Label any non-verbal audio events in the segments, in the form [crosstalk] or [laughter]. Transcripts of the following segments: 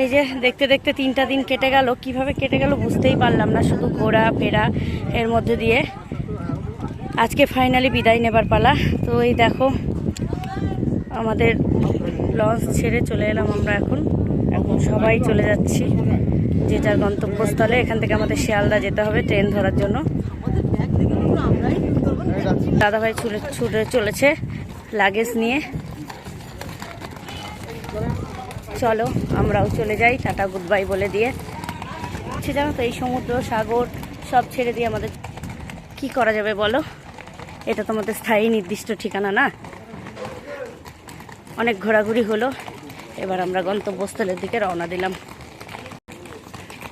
এই যে দেখতে দেখতে তিনটা দিন কেটে গেল। কীভাবে কেটে গেল বুঝতেই পারলাম না, শুধু ঘোরা, ফেরা এর মধ্যে দিয়ে। আজকে ফাইনালি বিদায় নেবার পালা। তো এই দেখো, আমাদের লঞ্চ ছেড়ে চলে এলাম আমরা এখন। এখন সবাই চলে যাচ্ছি, যে যার গন্তব্যস্থলে। এখান থেকে আমাদের শিয়ালদা যেতে হবে ট্রেন ধরার জন্য। দাদাভাই ছুটে ছুটে চলেছে লাগেজ নিয়ে। চলো, আমরাও চলে যাই, টাটা গুড বাই বলে দিয়ে। হচ্ছে জানো তো, এই সমুদ্র, সাগর, সব ছেড়ে দিয়ে আমাদের কি করা যাবে বলো? এটা তো আমাদের স্থায়ী নির্দিষ্ট ঠিকানা না? অনেক ঘোরাঘুরি হলো, এবার আমরা গন্তব্যস্থলের দিকে রওনা দিলাম।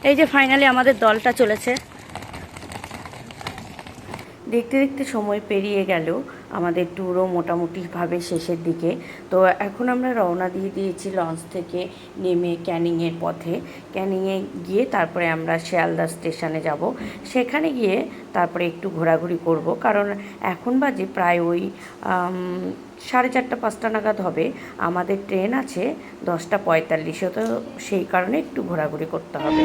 এই যে ফাইনালি আমাদের দলটা চলেছে। দেখতে দেখতে সময় পেরিয়ে গেল। আমাদের ট্যুরও মোটামুটিভাবে শেষের দিকে। তো এখন আমরা রওনা দিয়ে দিয়েছি লঞ্চ থেকে নেমে ক্যানিংয়ের পথে। ক্যানিংয়ে গিয়ে তারপরে আমরা শিয়ালদা স্টেশনে যাব। সেখানে গিয়ে তারপরে একটু ঘোরাঘুরি করব। কারণ এখন বাজে প্রায় ওই সাড়ে চারটা, পাঁচটা নাগাদ হবে। আমাদের ট্রেন আছে দশটা পঁয়তাল্লিশে, তো সেই কারণে একটু ঘোরাঘুরি করতে হবে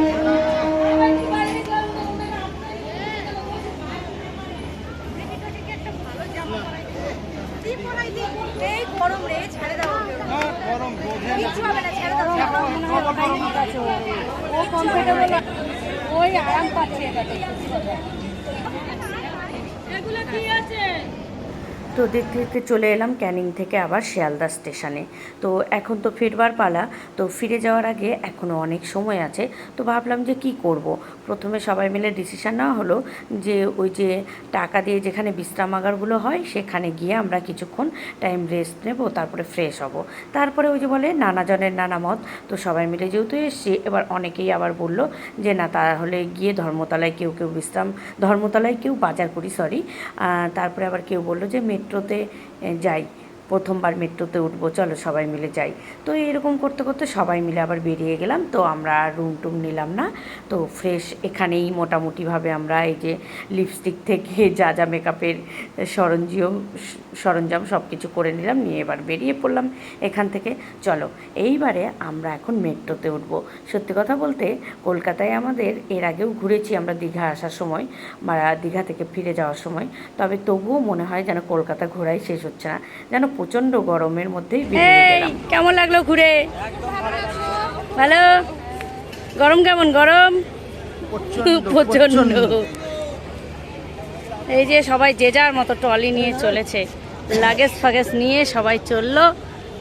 এই গরম রে ছেড়ে দাও কিচ্ছু হবে না ছেড়ে দাও ও কমফোর্টেবল ওই আরাম পাচ্ছে এটাতে। তো দেখতে দেখতে চলে এলাম ক্যানিং থেকে আবার শিয়ালদা স্টেশনে। তো এখন তো ফিরবার পালা, তো ফিরে যাওয়ার আগে এখনও অনেক সময় আছে, তো ভাবলাম যে কি করব। প্রথমে সবাই মিলে ডিসিশান নেওয়া হলো যে ওই যে টাকা দিয়ে যেখানে বিশ্রামাগারগুলো হয়, সেখানে গিয়ে আমরা কিছুক্ষণ টাইম রেস্ট নেব, তারপরে ফ্রেশ হব। তারপরে ওই যে বলে নানা জনের নানা মত তো সবাই মিলে যেহেতু এসছি, এবার অনেকেই আবার বলল যে না, তাহলে গিয়ে ধর্মতলায় কেউ কেউ বিশ্রাম, ধর্মতলায় কেউ বাজার করি সরি তারপরে আবার কেউ বলল যে মেট্রোতে যাই। প্রথমবার মেট্রোতে উঠবো, চলো সবাই মিলে যাই। তো এরকম করতে করতে সবাই মিলে আবার বেরিয়ে গেলাম, তো আমরা রুম টুম নিলাম না। তো ফ্রেশ এখানেই মোটামুটিভাবে আমরা এই যে লিপস্টিক থেকে [laughs] যা যা মেকআপের সরঞ্জিম সরঞ্জাম সব কিছু করে নিলাম, নিয়ে এবার বেরিয়ে পড়লাম এখান থেকে। চলো, এইবারে আমরা এখন মেট্রোতে উঠবো। সত্যি কথা বলতে কলকাতায় আমাদের এর আগেও ঘুরেছি আমরা দীঘা আসার সময়, বা দীঘা থেকে ফিরে যাওয়ার সময়। তবে তবুও মনে হয় যেন কলকাতা ঘোরাই শেষ হচ্ছে না। যেন প্রচণ্ড গরমের মধ্যেই কেমন লাগল ঘুরে? ভালো। গরম কেমন? গরম? প্রচণ্ড এই যে সবাই যে যার মতো ট্রলি নিয়ে চলেছে লাগেজ ফাগেজ নিয়ে সবাই চলল।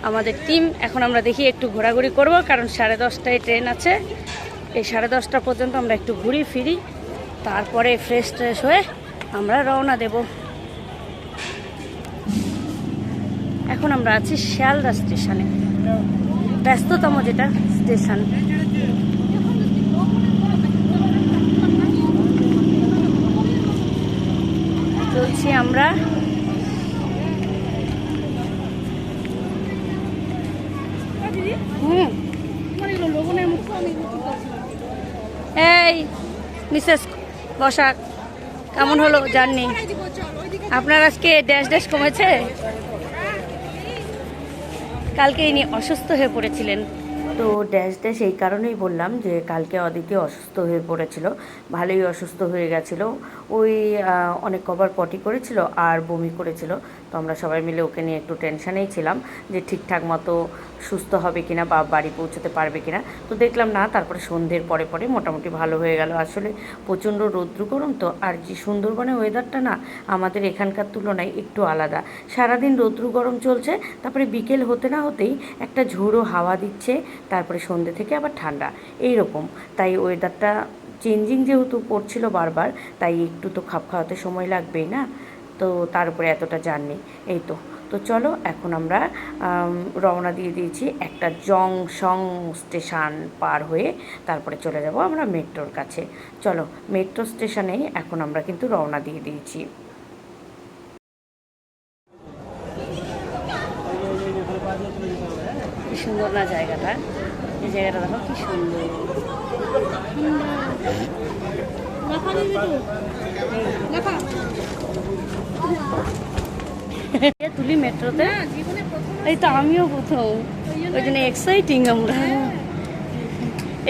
আমাদের টিম এখন আমরা দেখি একটু ঘোরাঘুরি করব কারণ সাড়ে দশটায় ট্রেন আছে। এই সাড়ে দশটা পর্যন্ত আমরা একটু ঘুরি ফিরি তারপরে ফ্রেশ ট্রেশ হয়ে আমরা রওনা দেব। এখন আমরা আছি শিয়ালদা স্টেশনে। ব্যস্ততম যেটা স্টেশন। চলছি আমরা। এই, মিসেস বসাক, কেমন হলো জার্নি? আপনার আজকে ড্যাশ ড্যাশ কমেছে? কালকে ইনি অসুস্থ হয়ে পড়েছিলেন। তো ড্যাশ ড্যাশ এই কারণেই বললাম যে কালকে অদিতি অসুস্থ হয়ে পড়েছিল, ভালোই অসুস্থ হয়ে গেছিল, ওই অনেক কবার পটি করেছিল আর বমি করেছিল। তো আমরা সবাই মিলে ওকে নিয়ে একটু টেনশানেই ছিলাম যে ঠিকঠাক মতো সুস্থ হবে কিনা বা বাড়ি পৌঁছতে পারবে কিনা। তো দেখলাম না, তারপরে সন্ধ্যের পরে পরে মোটামুটি ভালো হয়ে গেল। আসলে প্রচণ্ড রৌদ্র গরম তো, আর যে সুন্দরবনের ওয়েদারটা না, আমাদের এখানকার তুলনায় একটু আলাদা। সারাদিন রৌদ্র গরম চলছে, তারপরে বিকেল হতে না হতেই একটা ঝোড়ো হাওয়া দিচ্ছে, তারপরে সন্ধ্যে থেকে আবার ঠান্ডা। এই রকম তাই ওয়েদারটা চেঞ্জিং যেহেতু পড়ছিল বারবার, তাই একটু তো খাপ খাওয়াতে সময় লাগবেই না। তো তার উপরে এতটা জার্নি। এই তো। তো চলো, এখন আমরা রওনা দিয়ে দিয়েছি একটা জংশং স্টেশন পার হয়ে তারপরে চলে যাব আমরা মেট্রোর কাছে। চলো, মেট্রো স্টেশনেই এখন আমরা কিন্তু রওনা দিয়ে দিয়েছি। সুন্দর না জায়গাটা? এই জায়গাটা দেখো কি সুন্দর। [laughs] তুলি মেট্রোতে? এই তো আমিও প্রথম। ওই জন্য এক্সাইটিং আমরা।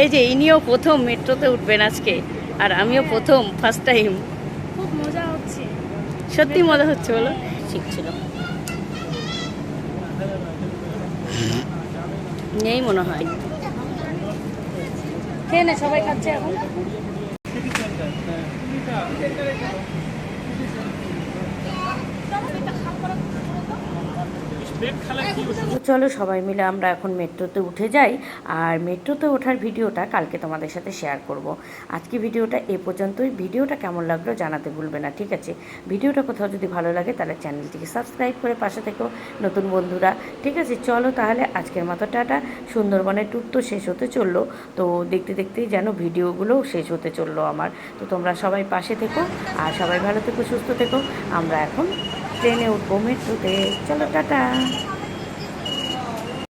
এই যে ইনিও প্রথম মেট্রোতে উঠবেন আজকে আর আমিও প্রথম ফার্স্ট টাইম খুব মজা হচ্ছে। সত্যি মজা হচ্ছে বলো। ঠিক ছিল। নেই মনে হয়। খেয়ে নে সবাই খাচ্ছে এখন। চলো সবাই মিলে আমরা এখন মেট্রোতে উঠে যাই আর মেট্রোতে ওঠার ভিডিওটা কালকে তোমাদের সাথে শেয়ার করব। আজকে ভিডিওটা এ পর্যন্তই। ভিডিওটা কেমন লাগল জানাতে ভুলবে না, ঠিক আছে? ভিডিওটা কোথাও যদি ভালো লাগে তাহলে চ্যানেলটিকে সাবস্ক্রাইব করে পাশে থেকেও নতুন বন্ধুরা, ঠিক আছে? চলো তাহলে আজকের মতো টাটা। সুন্দরবনের ট্যুর তো শেষ হতে চলল, তো দেখতে দেখতেই যেন ভিডিওগুলোও শেষ হতে চলল আমার। তো তোমরা সবাই পাশে থেকো আর সবাই ভালো থেকো, সুস্থ থেকো। আমরা এখন ট্রেনে উঠবো মেট্রোতে। চলো টাটা।